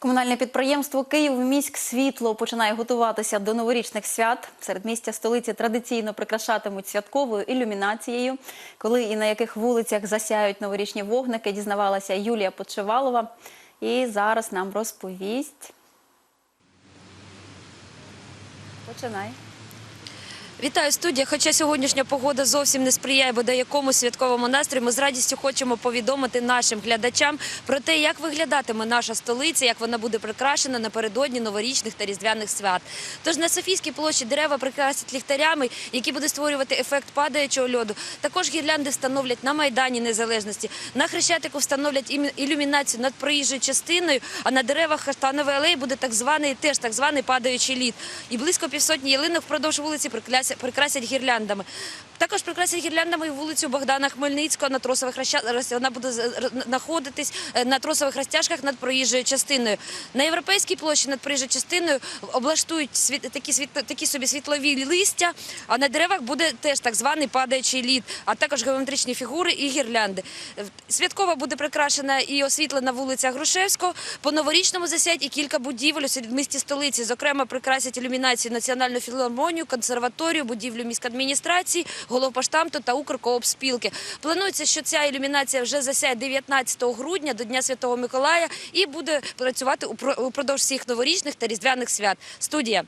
Комунальне підприємство «Київміськ світло» починає готуватися до новорічних свят. Серед місця столиці традиційно прикрашатимуть святковою ілюмінацією. Коли і на яких вулицях засяють новорічні вогники, дізнавалася Юлія Почивалова. І зараз нам розповість. Починай. Вітаю студія. Хоча сьогоднішня погода зовсім не сприяє бодай якомусь святковому настрою, ми з радістю хочемо повідомити нашим глядачам про те, як виглядатиме наша столиця, як вона буде прикрашена напередодні новорічних та різдвяних свят. Тож на Софійській площі дерева прикрасять ліхтарями, які будуть створювати ефект падаючого льоду. Також гірлянди встановлять на майдані незалежності. На хрещатику встановлять ілюмінацію над проїжджою частиною, а на деревах Каштанової алеї буде так званий теж так званий падаючий лід. І близько півсотні ялинок впродовж вулиці прикляся- прикрасять гірляндами. Також прикрасять гірляндами і вулицю Богдана Хмельницького на тросових. Вона буде знаходитись е, на тросових розтяжках над проїжджою частиною. На європейській площі над проїжджою частиною облаштують світ, такі, світ, такі собі світлові листя, а на деревах буде теж так званий падаючий лід, а також геометричні фігури і гірлянди. Святкова буде прикрашена і освітлена вулиця Грушевського. По новорічному засять і кілька будівель у середмісті столиці. Зокрема, прикрасять ілюмінацію Національну філармонію, консерваторію, будівлю міськадміністрації, головпоштамту та Укркоопспілки. Планується, що ця ілюмінація вже засяє 19 грудня до Дня Святого Миколая і буде працювати упро- упродовж всіх новорічних та різдвяних свят. Студія.